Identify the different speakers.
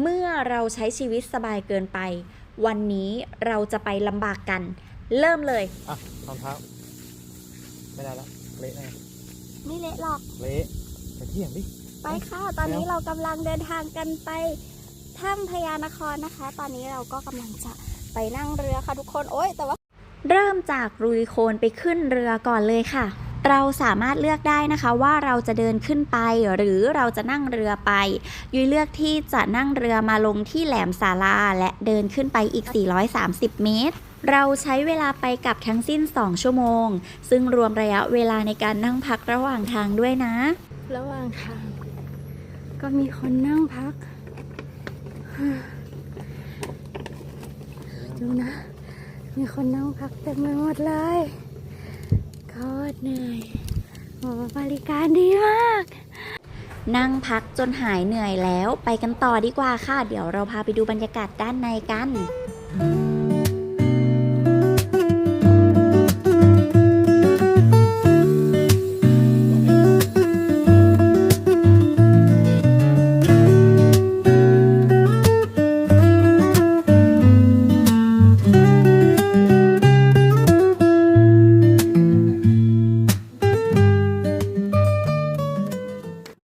Speaker 1: เมื่อเราใช้ชีวิตสบายเกินไป วันนี้เราจะไปลำบากกัน เริ่มเลย
Speaker 2: อะรองเท้าไม่ได้ละเละแน่
Speaker 3: ไม่เละหรอก
Speaker 2: เละไปเที่ยงดิ
Speaker 3: ไปค่ะ ตอนนี้เรากำลังเดินทางกันไปถ้ำพญานครนะคะ ตอนนี้เราก็กำลังจะไปนั่งเรือค่ะทุกคน โอ๊ย แต่ว่า
Speaker 1: เริ่มจากรุยโคลนไปขึ้นเรือก่อนเลยค่ะ เราสามารถเลือกได้นะคะว่าเราจะเดินขึ้นไปหรือเราจะนั่งเรือไป ยุ้ยเลือกที่จะนั่งเรือมาลงที่แหลมสาลาและเดินขึ้นไปอีก 430 เมตรเราใช้เวลาไปกลับทั้งสิ้น 2 ชั่วโมง ซึ่งรวมระยะเวลาในการนั่งพักระหว่างทางด้วยนะ
Speaker 3: ระหว่างทาง ก็มีคนนั่งพัก ดูนะ มีคนนั่งพักเต็มไปหมดเลย ตรเหนื่อยโอ้บริการดีมาก
Speaker 1: นั่งพักจนหายเหนื่อยแล้ว ไปกันต่อดีกว่าค่ะ เดี๋ยวเราพาไปดูบรรยากาศด้านในกัน
Speaker 3: เ